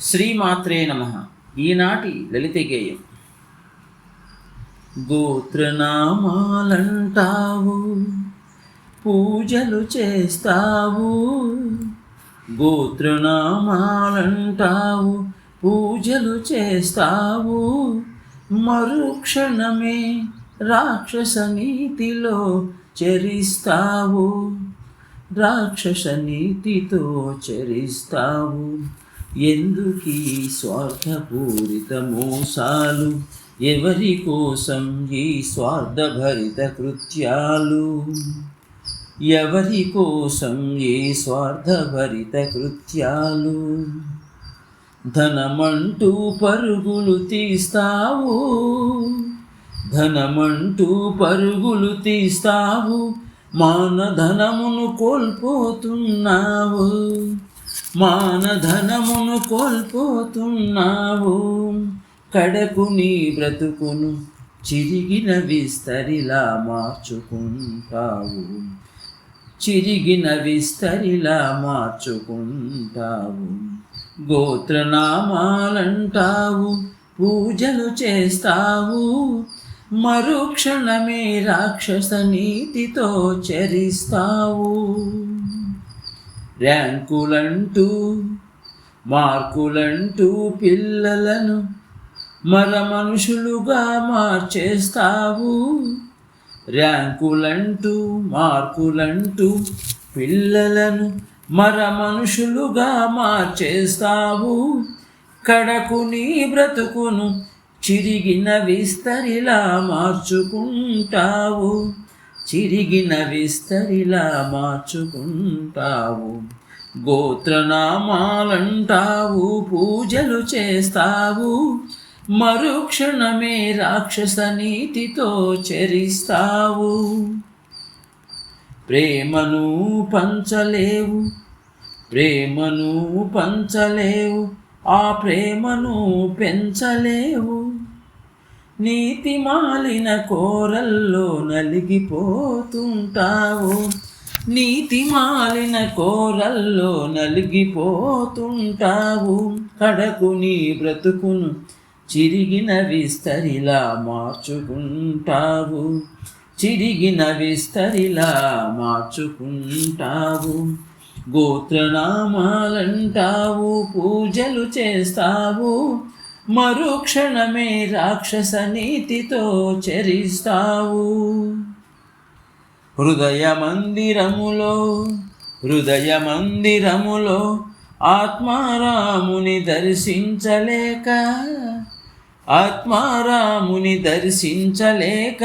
శ్రీమాత్రే నమ. ఈనాటి లలిత గేయం. గోత్రనామాలంటావు పూజలు చేస్తావు గోత్రనామాలంటావు పూజలు చేస్తావు మరుక్షణమే రాక్షస నీతిలో చరిస్తావు రాక్షస నీతితో చరిస్తావు. ఎందుకీ స్వార్థపూరిత మోసాలు ఎవరి కోసం ఈ స్వార్థభరిత కృత్యాలు? ఎవరి కోసం ఈ స్వార్థభరిత కృత్యాలు? ధనమంటూ పరుగులు తీస్తావు. ధనమంటూ పరుగులు తీస్తావు. మానధనమును కోల్పోతున్నావు. మానధనమును కోల్పోతున్నావు. కడకు నీ బ్రతుకును చిరిగిన విస్తరిలా మార్చుకుంటావు. చిరిగిన విస్తరిలా మార్చుకుంటావు. గోత్రనామాలంటావు పూజలు చేస్తావు. మరుక్షణమే రాక్షస నీతితో చరిస్తావు. ర్యాంకులంటూ మార్కులంటూ పిల్లలను మర మనుషులుగా మార్చేస్తావు. ర్యాంకులంటూ మార్కులంటూ పిల్లలను మర మనుషులుగా మార్చేస్తావు. కడకు నీ బ్రతుకును చిరిగిన విస్తరిలా మార్చుకుంటావు. చిరిగిన విస్తరిలా మార్చుకుంటావు. గోత్రనామాలంటావు పూజలు చేస్తావు. మరుక్షణమే రాక్షస నీతితో చరిస్తావు. ప్రేమను పంచలేవు ప్రేమను పంచలేవు ఆ ప్రేమను పెంచలేవు. నీతి మాలిన కోరల్లో నలిగిపోతుంటావు. నీతి మాలిన కోరల్లో నలిగిపోతుంటావు. కడకు నీ బ్రతుకును చిరిగిన విస్తరిలా మార్చుకుంటావు. చిరిగిన విస్తరిలా మార్చుకుంటావు. గోత్రనామాలంటావు పూజలు చేస్తావు. మరుక్షణమే రాక్షస నీతితో చరిస్తావు. హృదయ మందిరములో హృదయ మందిరములో ఆత్మారాముని దర్శించలేక ఆత్మారాముని దర్శించలేక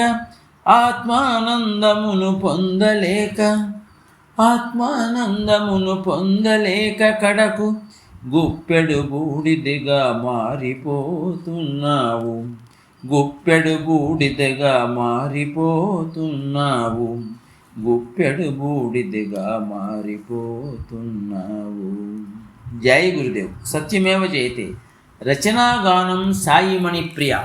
ఆత్మానందమును పొందలేక ఆత్మానందమును పొందలేక కడకు గుప్పెడు బూడిదిగా మారిపోతున్నావు. గుప్పెడు బూడిదగా మారిపోతున్నావు. గుప్పెడు బూడిదగా మారిపోతున్నావు. జై గురుదేవ్. సత్యమేవ జయతే. రచనాగానం సాయిమణి ప్రియ